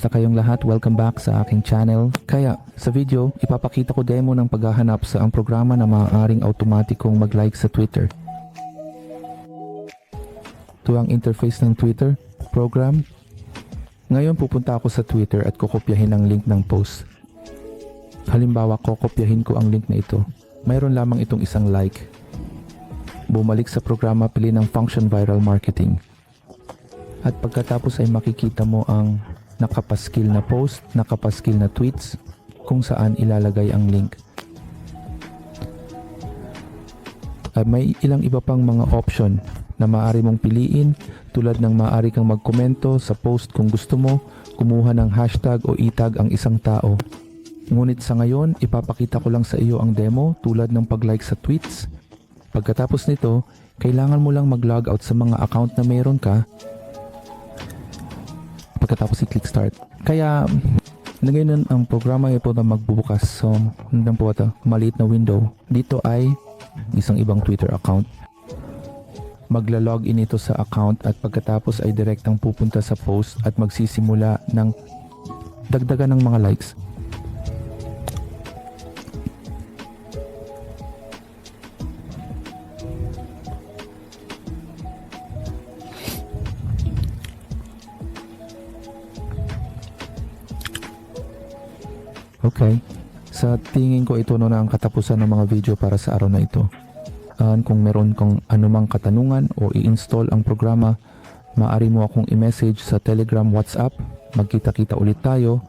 Kumusta kayong lahat? Welcome back sa aking channel. Kaya, sa video, ipapakita ko demo ng paghahanap sa ang programa na maaaring automatikong mag-like sa Twitter. Ito ang interface ng Twitter program. Ngayon pupunta ako sa Twitter at kukopyahin ang link ng post. Halimbawa, kokopyahin ko ang link na ito. Mayroon lamang itong isang like. Bumalik sa programa, pili ng function viral marketing. At pagkatapos ay makikita mo ang nakapaskil na post, nakapaskil na tweets, kung saan ilalagay ang link. At may ilang iba pang mga option na maaari mong piliin tulad ng maaari kang magkomento sa post kung gusto mo, kumuha ng hashtag o itag ang isang tao. Ngunit sa ngayon, ipapakita ko lang sa iyo ang demo tulad ng pag-like sa tweets. Pagkatapos nito, kailangan mo lang mag-log out sa mga account na mayroon ka pagkatapos i-click start. Kaya, ngayon ang programa po na magbubukas. So, hanggang po ito, maliit na window. Dito ay isang ibang Twitter account. Magla-login ito sa account at pagkatapos ay direktang pupunta sa post at magsisimula ng dagdagan ng mga likes. Okay. Sa tingin ko ito na ang katapusan ng mga video para sa araw na ito. At kung meron kang anumang katanungan o i-install ang programa, maaari mo akong i-message sa Telegram WhatsApp. Magkita-kita ulit tayo